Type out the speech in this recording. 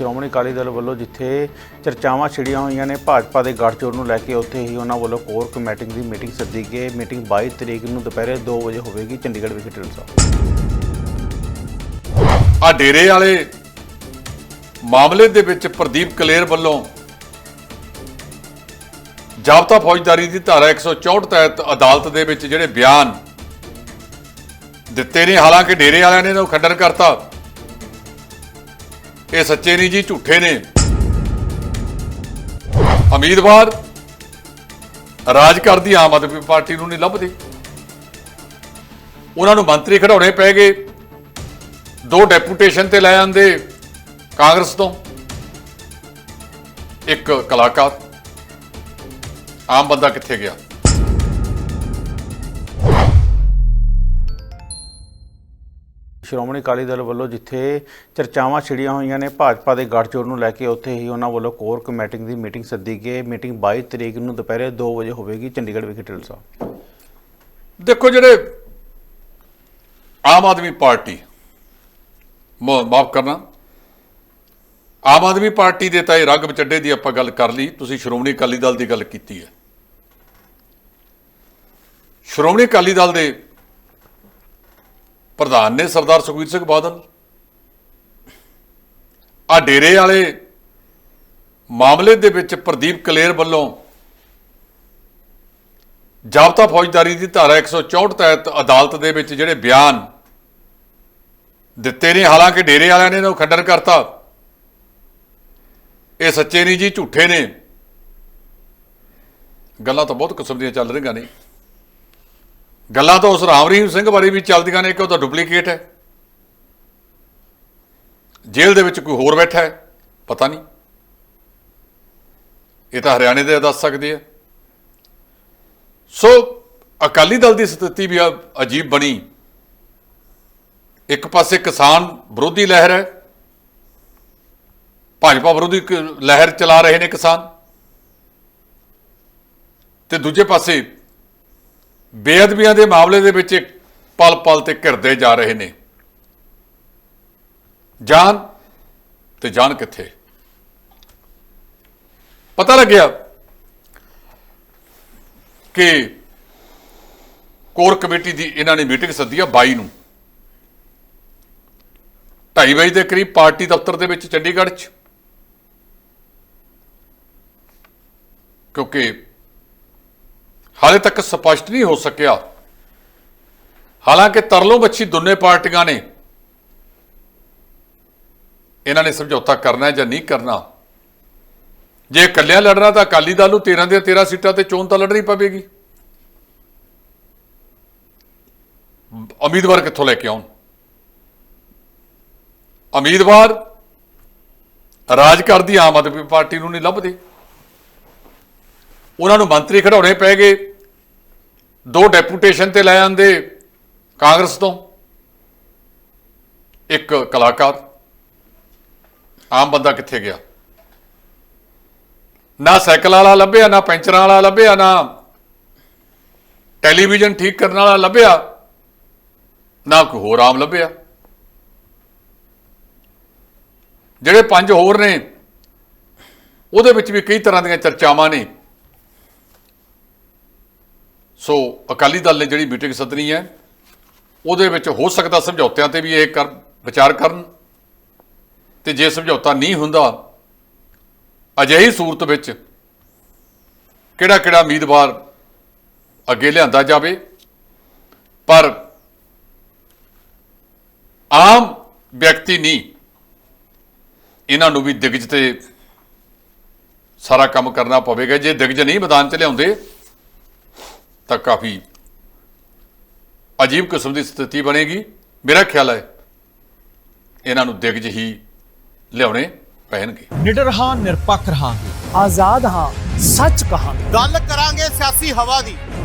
ਸ਼੍ਰੋਮਣੀ ਅਕਾਲੀ ਦਲ ਵੱਲੋਂ ਜਿੱਥੇ ਚਰਚਾਵਾਂ ਛਿੜੀਆਂ ਹੋਈਆਂ ਨੇ, ਭਾਜਪਾ ਦੇ ਗੱਠਜੋੜ ਨੂੰ ਲੈ ਕੇ ਉੱਥੇ ਹੀ ਉਹਨਾਂ ਵੱਲੋਂ ਕੋਰ ਕਮੇਟੀ ਦੀ ਮੀਟਿੰਗ ਸੱਦੀ ਗਈ। ਮੀਟਿੰਗ 22 ਤਰੀਕ ਨੂੰ ਦੁਪਹਿਰੇ 2 ਵਜੇ ਹੋਵੇਗੀ, ਚੰਡੀਗੜ੍ਹ ਵਿਖੇ ਢਿੱਲੋਂ ਸਾਹਿਬ। ਆ ਡੇਰੇ ਵਾਲੇ ਮਾਮਲੇ ਦੇ ਵਿੱਚ ਪ੍ਰਦੀਪ ਕਲੇਰ ਵੱਲੋਂ ਜਾਬਤਾ ਫੌਜਦਾਰੀ ਦੀ ਧਾਰਾ 164 ਤਹਿਤ ਅਦਾਲਤ ਦੇ ਵਿੱਚ ਜਿਹੜੇ ਬਿਆਨ ਦਿੱਤੇ ਨੇ, ਹਾਲਾਂਕਿ ਡੇਰੇ ਵਾਲਿਆਂ ਨੇ ਉਹ ਨੂੰ ਖੰਡਨ ਕਰਤਾ। ਇਹ ਸੱਚੇ ਨਹੀਂ ਜੀ, ਝੂਠੇ ਨੇ। ਉਮੀਦਵਾਰ ਰਾਜ ਕਰਦੀ ਆਮ ਆਦਮੀ ਪਾਰਟੀ ਨੂੰ ਨਹੀਂ ਲੱਭਦੀ। ਉਹਨਾਂ ਨੂੰ ਮੰਤਰੀ ਖੜਾਉਣੇ ਪੈ ਗਏ। ਦੋ ਡੈਪੂਟੇਸ਼ਨ ਤੇ ਲੈ ਆਂਦੇ ਕਾਂਗਰਸ ਤੋਂ। ਇੱਕ ਕਲਾਕਾਰ। ਆਮ ਬੰਦਾ ਕਿੱਥੇ ਗਿਆ? ਸ਼੍ਰੋਮਣੀ ਅਕਾਲੀ ਦਲ ਵੱਲੋਂ ਜਿੱਥੇ ਚਰਚਾਵਾਂ ਛਿੜੀਆਂ ਹੋਈਆਂ ਨੇ, ਭਾਜਪਾ ਦੇ ਗੱਠਜੋੜ ਨੂੰ ਲੈ ਕੇ ਉੱਥੇ ਹੀ ਉਹਨਾਂ ਵੱਲੋਂ ਕੋਰ ਕਮੇਟੀ ਦੀ ਮੀਟਿੰਗ ਸੱਦੀ ਗਈ। ਮੀਟਿੰਗ 22 ਤਰੀਕ ਨੂੰ ਦੁਪਹਿਰੇ 2 ਵਜੇ ਹੋਵੇਗੀ, ਚੰਡੀਗੜ੍ਹ ਵਿਖੇ ਢਿੱਲ ਸਾਹਿਬ। ਦੇਖੋ ਜਿਹੜੇ ਆਮ ਆਦਮੀ ਪਾਰਟੀ ਮਾਫ ਕਰਨਾ, ਆਮ ਆਦਮੀ ਪਾਰਟੀ ਦੇ ਤਾਂ ਇਹ ਰੰਗ ਵਿਚੱਡੇ ਦੀ ਆਪਾਂ ਗੱਲ ਕਰ ਲਈ, ਤੁਸੀਂ ਸ਼੍ਰੋਮਣੀ ਅਕਾਲੀ ਦਲ ਦੀ ਗੱਲ ਕੀਤੀ ਹੈ। ਸ਼੍ਰੋਮਣੀ ਅਕਾਲੀ ਦਲ ਦੇ ਪ੍ਰਧਾਨ ਨੇ ਸਰਦਾਰ ਸੁਖਬੀਰ ਸਿੰਘ ਬਾਦਲ। ਆ ਡੇਰੇ ਵਾਲੇ ਮਾਮਲੇ ਦੇ ਵਿੱਚ ਪ੍ਰਦੀਪ ਕਲੇਰ ਵੱਲੋਂ ਜਾਬਤਾ ਫੌਜਦਾਰੀ ਦੀ ਧਾਰਾ 164 ਤਹਿਤ ਅਦਾਲਤ ਦੇ ਵਿੱਚ ਜਿਹੜੇ ਬਿਆਨ ਦਿੱਤੇ ਨੇ, ਹਾਲਾਂਕਿ ਡੇਰੇ ਵਾਲਿਆਂ ਨੇ ਇਹਨਾਂ ਨੂੰ ਖੰਡਨ ਕਰਤਾ। ਇਹ ਸੱਚੇ ਨਹੀਂ ਜੀ, ਝੂਠੇ ਨੇ। ਗੱਲਾਂ ਤਾਂ ਬਹੁਤ ਕਿਸਮ ਦੀਆਂ ਚੱਲ ਰਹੀਆਂ ਨੇ। ਗੱਲਾਂ ਤਾਂ ਉਸ ਰਾਮ ਰਹੀਮ ਸਿੰਘ ਬਾਰੇ ਵੀ ਚੱਲਦੀਆਂ ਨੇ ਕਿ ਉਹ ਤਾਂ ਡੁਪਲੀਕੇਟ ਹੈ। ਜੇਲ੍ਹ ਦੇ ਵਿੱਚ ਕੋਈ ਹੋਰ ਬੈਠਾ ਹੈ, ਪਤਾ ਨਹੀਂ। ਇਹ ਤਾਂ ਹਰਿਆਣੇ ਦੇ ਦੱਸ ਸਕਦੇ ਆ। ਸੋ, ਅਕਾਲੀ ਦਲ ਦੀ ਸਥਿਤੀ ਵੀ ਅਜੀਬ ਬਣੀ। ਇੱਕ ਪਾਸੇ ਕਿਸਾਨ ਵਿਰੋਧੀ ਲਹਿਰ ਹੈ। ਭਾਜਪਾ ਵਿਰੋਧੀ ਲਹਿਰ ਚਲਾ ਰਹੇ ਨੇ ਕਿਸਾਨ। ਤੇ ਦੂਜੇ ਪਾਸੇ ਬੇਅਦਬੀਆਂ ਦੇ ਮਾਮਲੇ ਦੇ ਵਿੱਚ ਪਲ ਪਲ ਤੇ ਘਿਰਦੇ ਜਾ ਰਹੇ ਨੇ। ਜਾਨ ਤੇ ਜਾਨ ਕਿੱਥੇ? ਪਤਾ ਲੱਗਿਆ ਕਿ ਕੋਰ ਕਮੇਟੀ ਦੀ ਇਹਨਾਂ ਨੇ ਮੀਟਿੰਗ ਸੱਦੀ ਆ 22 ਨੂੰ। 2:30 ਵਜੇ ਦੇ ਕਰੀਬ ਪਾਰਟੀ ਦਫ਼ਤਰ ਦੇ ਵਿੱਚ ਚੰਡੀਗੜ੍ਹ 'ਚ। ਕਿਉਂਕਿ ਹਾਲੇ ਤੱਕ ਸਪਸ਼ਟ ਨਹੀਂ ਹੋ ਸਕਿਆ। ਹਾਲਾਂਕਿ ਤਰਲੋ ਬੱਚੀ ਦੋਨੇ ਪਾਰਟੀਆਂ ਨੇ ਇਹਨਾਂ ਨੇ ਸਮਝੌਤਾ ਕਰਨਾ ਹੈ ਜਾਂ ਨਹੀਂ ਕਰਨਾ। ਜੇ ਇਕੱਲਿਆਂ ਲੜਨਾ ਤਾਂ ਅਕਾਲੀ ਦਲ ਨੂੰ 13 ਦੀਆਂ 13 ਸੀਟਾਂ ਤੇ ਚੋਣ ਤਾਂ ਲੜਨੀ ਪਵੇਗੀ। ਉਮੀਦਵਾਰ ਕਿੱਥੋਂ ਲੈ ਕੇ ਆਉਣ? ਉਮੀਦਵਾਰ ਰਾਜ ਕਰਦੀ ਆਮ ਆਦਮੀ ਪਾਰਟੀ ਨੂੰ ਨਹੀਂ ਲੱਭਦੇ। ਉਹਨਾਂ ਨੂੰ ਮੰਤਰੀ ਖੜਾਉਣੇ ਪੈ ਗਏ। ਦੋ ਡੈਪੂਟੇਸ਼ਨ ਤੇ ਲੈ ਆਂਦੇ ਕਾਂਗਰਸ ਤੋਂ, ਇੱਕ ਕਲਾਕਾਰ। ਆਮ ਬੰਦਾ ਕਿੱਥੇ ਗਿਆ? ਨਾ ਸਾਈਕਲ ਵਾਲਾ ਲੱਭਿਆ, ਨਾ ਪੈਂਚਰਾਂ ਵਾਲਾ ਲੱਭਿਆ, ਨਾ ਟੈਲੀਵਿਜ਼ਨ ਠੀਕ ਕਰਨ ਵਾਲਾ ਲੱਭਿਆ, ਨਾ ਕੋਈ ਹੋਰ ਆਮ ਲੱਭਿਆ। ਜਿਹੜੇ ਪੰਜ ਹੋਰ ਨੇ, ਉਹਦੇ ਵਿੱਚ ਵੀ ਕਈ ਤਰ੍ਹਾਂ ਦੀਆਂ ਚਰਚਾਵਾਂ ਨੇ। ਸੋ ਅਕਾਲੀ ਦਲ ਨੇ ਜਿਹੜੀ ਮੀਟਿੰਗ ਸੱਦਣੀ ਹੈ, ਉਹਦੇ ਵਿੱਚ ਹੋ ਸਕਦਾ ਸਮਝੌਤਿਆਂ ਤੇ ਵੀ ਇਹ ਕਰ, ਵਿਚਾਰ ਕਰਨ। ਤੇ ਜੇ ਸਮਝੌਤਾ ਨਹੀਂ ਹੁੰਦਾ, ਅਜਿਹੀ ਸੂਰਤ ਵਿੱਚ ਕਿਹੜਾ ਕਿਹੜਾ ਉਮੀਦਵਾਰ ਅੱਗੇ ਲਿਆਂਦਾ ਜਾਵੇ? ਪਰ ਆਮ ਵਿਅਕਤੀ ਨਹੀਂ, ਇਹਨਾਂ ਨੂੰ ਵੀ ਦਿਗਜ ਤੇ ਸਾਰਾ ਕੰਮ ਕਰਨਾ ਪਵੇਗਾ। ਜੇ ਦਿਗਜ ਨਹੀਂ ਮੈਦਾਨ 'ਚ ਲਿਆਉਂਦੇ ਤਾਂ ਕਾਫੀ ਅਜੀਬ ਕਿਸਮ ਦੀ ਸਥਿਤੀ ਬਣੇਗੀ। ਮੇਰਾ ਖਿਆਲ ਹੈ ਇਹਨਾਂ ਨੂੰ ਦਿਗਜ ਹੀ ਲਿਆਉਣੇ ਪੈਣਗੇ। ਨਿਡਰ ਹਾਂ ਨਿਰਪੱਖ ਰਹਾਂਗੇ। ਆਜ਼ਾਦ ਹਾਂ ਸੱਚ ਕਹਾਂਗੇ। ਗੱਲ ਕਰਾਂਗੇ ਸਿਆਸੀ ਹਵਾ ਦੀ।